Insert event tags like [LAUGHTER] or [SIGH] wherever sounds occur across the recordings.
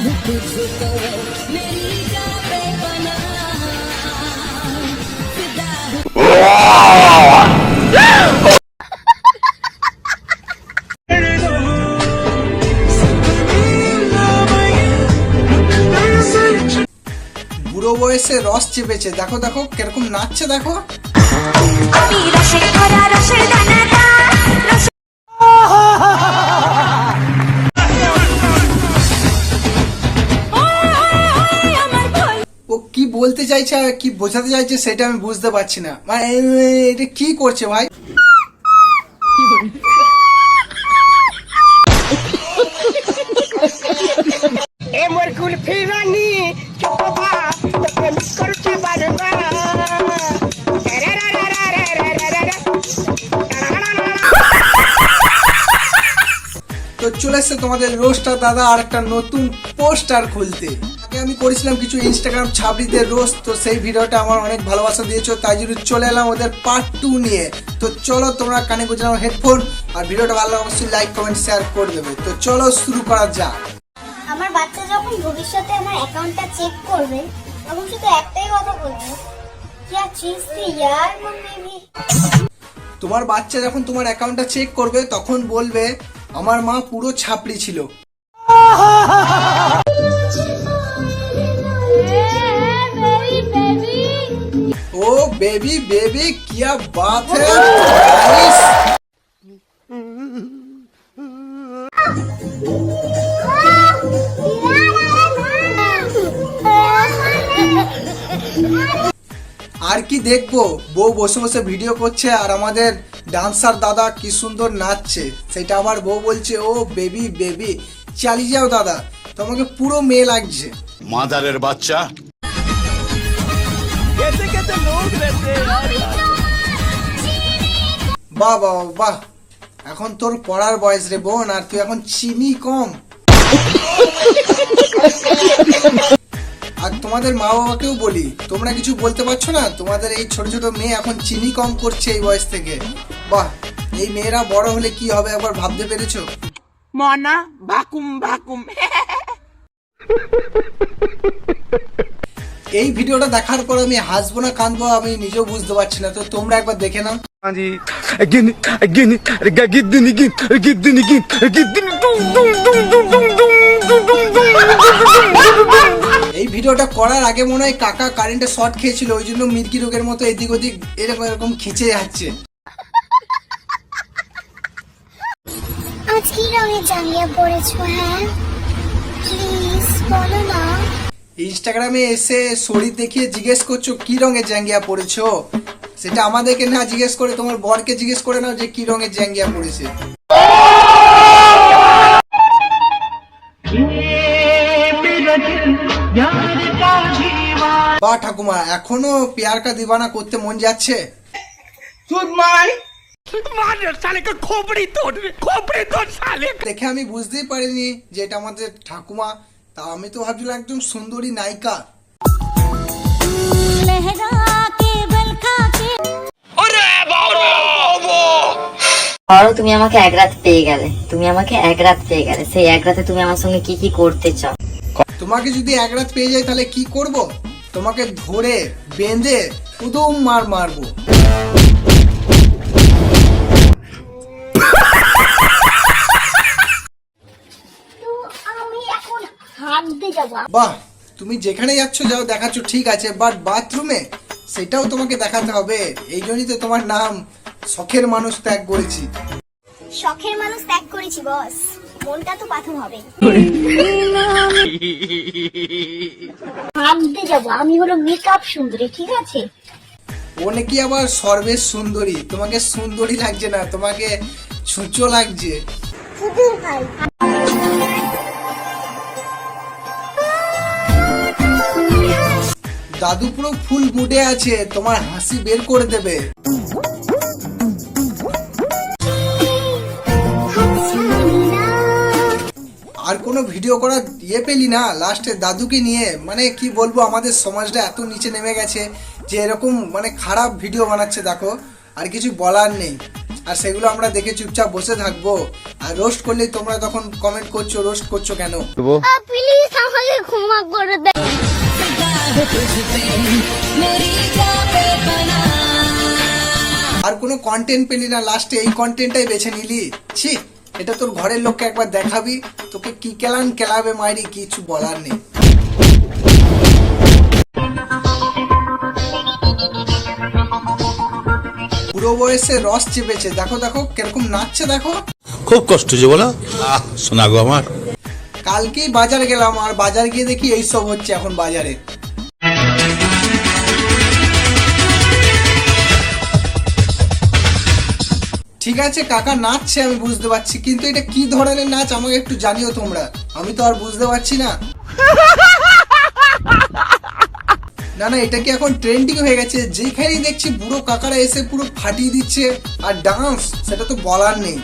हूँ तुझको मेरी जान पे बना फिदा हूँ বুড়ো বয়সে রস চেপেছে দেখো দেখো কিরকম নাচছে দেখো আমি রসে ভরা রসের দানাটা বলতে চাইছে আর কি বোঝাতে চাইছে সেটা আমি বুঝতে পারছি না। মানে এটা কি করছে ভাই? তো চলে এসছে তোমাদের রোস্টার দাদা আর একটা নতুন পোস্টার খুলতে। আমি করেছিলাম কিছু ইনস্টাগ্রাম ছাবড়িদের রোজ তো সেই ভিডিওটা আমার অনেক ভালোবাসা দিয়েছ তাই জন্য চলে এলাম ওদের পার্ট টু নিয়ে। তো চলো তোমরা কানে গুজলাম হেডফোন আর ভিডিওটা ভালো অবশ্যই লাইক কমেন্ট শেয়ার করে দেবে। তো চলো শুরু করা যাক। আমার বাচ্চা যখন ভবিষ্যতে আমার অ্যাকাউন্টটা চেক করবে তখন শুধু একটাই কথা বলবে তোমার বাচ্চা যখন তোমার অ্যাকাউন্টটা চেক করবে তখন বলবে আমার মা পুরো ছাপড়ি ছিল। [LAUGHS] বেবি বেবি, কিয়া বাত হ্যায় আর কি দেখব? বউ বসে বসে ভিডিও করছে আর আমাদের ডান্সার দাদা কি সুন্দর নাচছে। সেটা আবার বউ বলছে, ও বেবি বেবি, চালিয়ে যাও দাদা, তোমাকে পুরো মেয়ে লাগছে। মাদারের বাচ্চা বাহ বাহ বাহ। এখন তোর পড়ার বয়স রে বোন আর তুই এখন চিনি কম। আর তোমাদের মা বাবাকেও বলি তোমরা কিছু বলতে পারছ না? তোমাদের এই ছোট ছোট মেয়ে এখন চিনি কম করছে এই বয়স থেকে। বাহ এই মেয়েরা বড় হলে কি হবে একবার ভাবতে পেরেছ? মনা ভাকুম ভাকুম। [LAUGHS] এই ভিডিওটা দেখার পর আমি হাসবো না কাঁদবো আমি নিজেও বুঝতে পারছি না তো তোমরা একবার দেখে নাও এই ভিডিওটা করার আগে মনে হয় কাকা কারেন্টে শর্ট খেয়েছিল ওই জন্য মিরকি রোগের মতো এদিক ওদিক এরকম এরকম খিচে যাচ্ছে আজ কি জাঙ্গিয়া হ্যাঁ প্লিজ বলো না ইনস্টাগ্রামে এসে শরীর দেখিয়ে জিজ্ঞেস করছ কি রঙের জ্যাঙ্গিয়া পরেছো? সেটা আমাদেরকে না জিজ্ঞেস করে তোমার বরকে জিজ্ঞেস করে নাও যে কি রঙের জ্যাঙ্গিয়া পড়েছে বা ঠাকুমা এখনও পেয়ারকা দিবানা করতে মন যাচ্ছে? দেখে আমি বুঝতেই পারিনি যে এটা আমাদের ঠাকুমা তা আমি তো ভাবছিলাম একজন সুন্দরী নায়িকা। ধরো তুমি আমাকে এক রাত পেয়ে গেলে তুমি আমাকে এক রাত পেয়ে গেলে সেই এক রাতে তুমি আমার সঙ্গে কি কি করতে চাও? তোমাকে যদি এক রাত পেয়ে যাই তাহলে কি করব? তোমাকে ধরে বেঁধে উদম মার মারবো। হাঁটতে যাব। বাহ তুমি যেখানে যাচ্ছ যাও দেখাচ্ছ ঠিক আছে বাট বাথরুমে সেটাও তোমাকে দেখাতে হবে। এই জন্যই তো তোমার নাম শখের মানুষ ত্যাগ করেছি। শখের মানুষ ত্যাগ করেছি বস মনটা তো পাথর হবে। হাঁটতে যাব। আমি হলো মেকআপ সুন্দরী ঠিক আছে? ও নাকি আবার সর্বেশ সুন্দরী? তোমাকে সুন্দরী লাগছে না তোমাকে ছুঁচো লাগছে। ভাই। দাদু পুরো ফুল মুডে আছে তোমার হাসি বের করে দেবে। আর কোনো ভিডিও করার ইয়ে পেলি না লাস্টে দাদুকে নিয়ে মানে কি বলব আমাদের সমাজটা এত নিচে নেমে গেছে যে এরকম মানে খারাপ ভিডিও বানাচ্ছে দেখো। আর কিছু বলার নেই। আর সেগুলো আমরা দেখে চুপচাপ বসে থাকব। আর রোস্ট করলেই তোমরা তখন কমেন্ট করছ রোস্ট করছ কেন? প্লিজ আমাকে ক্ষমা করে দে मेरी जा बेपना আর কোনো কন্টেন্ট পেলি না লাস্টে এই কন্টেন্টটাই বেছে নিলি ছি এটা তোর ঘরের লোককে একবার দেখাবি তোকে কি কেলান কেলাবে মাইরি কিছু বলার নেই পুরো বয়সে রস চেপেছে দেখো দেখো কিরকম নাচছে দেখো খুব কষ্ট যে বলো আহ শোনা গো আমার কালকেই বাজার গেলাম আর বাজার গিয়ে দেখি এইসব হচ্ছে এখন বাজারে ঠিক আছে, কাকা নাচছে, আমি বুঝতে পারছি, কিন্তু এটা কি ধরনের নাচ আমাকে একটু জানিও তোমরা। আমি তো আর বুঝতে পারছি না। না না, এটা কি এখন ট্রেন্ডিং হয়ে গেছে? যেখানেই দেখছি বুড়ো কাকারা এসে পুরো ফাটিয়ে দিচ্ছে, আর ডান্স সেটা তো বলার নেই।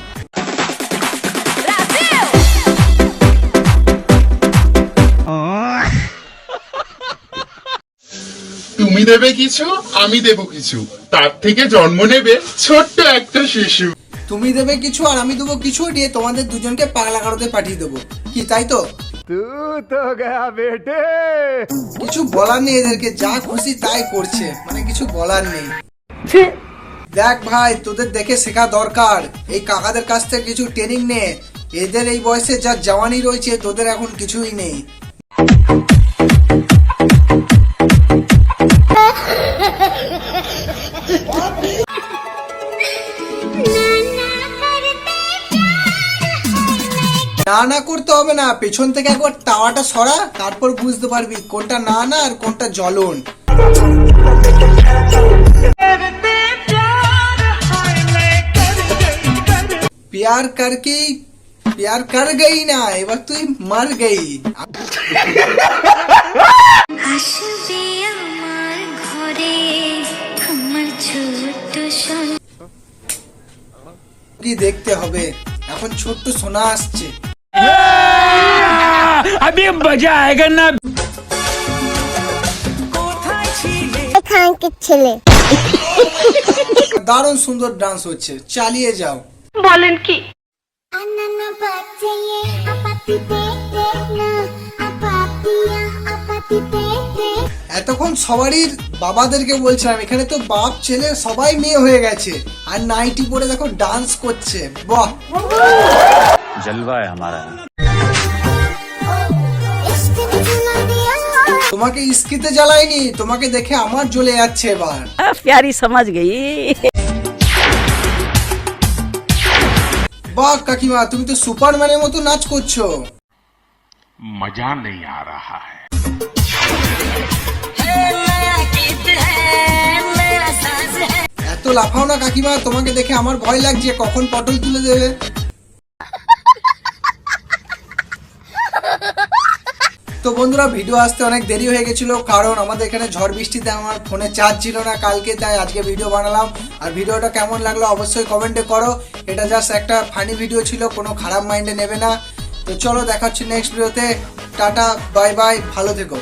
তুমি দেবে কিছু আমি দেব কিছু। তার থেকে জন্ম নেবে ছোট্ট একটা শিশু। তুমি দেবে কিছু আর আমি দেবো কিছু দিয়ে তোমাদের দুজনকে পাগলা কারোতে পাঠিয়ে দেবো। কি তাই তো? কিছু বলার নেই এদেরকে যা খুশি তাই করছে। মানে কিছু বলার নেই। দেখ ভাই তোদের দেখে শেখা দরকার। এই কাকাদের কাছ থেকে কিছু ট্রেনিং নে। এদের এই বয়সে যা জওয়ানি রয়েছে তোদের এখন কিছুই নেই। না না করতে হবে না। পেছন থেকে একবার তাওয়াটা সরা, তারপর বুঝতে পারবি কোনটা না না আর কোনটা জ্বলন। প্যার করকে প্যার কর গই না, এবার তুই মর গই। কি দেখতে হবে? এখন ছোট্ট সোনা আসছে। আমি মজা আয়গা না ছেলে? দারুণ সুন্দর ডান্স হচ্ছে। চালিয়ে যাও। বলেন কি? এতক্ষণ সবারই বাবাদেরকে বলছিলাম এখানে তো বাপ ছেলে সবাই মেয়ে হয়ে গেছে। আর নাইটি পরে দেখো ডান্স করছে। বাহ! তোমাকে ইস্কিতে জ্বালাইনি তোমাকে দেখে আমার জ্বলে যাচ্ছে এবার। প্যারি সমাজ গেই। বাহ কাকিমা তুমি তো সুপারম্যানের মতো নাচ করছ। মজা নেই আ রাহা এত লাফাও না কাকিমা, তোমাকে দেখে আমার ভয় লাগছে, কখন পটল তুলে দেবে? তো বন্ধুরা, ভিডিও আসতে অনেক দেরি হয়ে গেছিল, কারণ আমাদের এখানে ঝড় বৃষ্টিতে আমার ফোনে চার্জ ছিল না কালকে, তাই আজকে ভিডিও বানালাম। আর ভিডিওটা কেমন লাগল অবশ্যই কমেন্টে করো। এটা জাস্ট একটা ফানি ভিডিও ছিল, কোনো খারাপ মাইন্ডে নেবে না। তো চলো, দেখা হচ্ছে নেক্সট ভিডিওতে টাটা বাই বাই ভালো থেকো।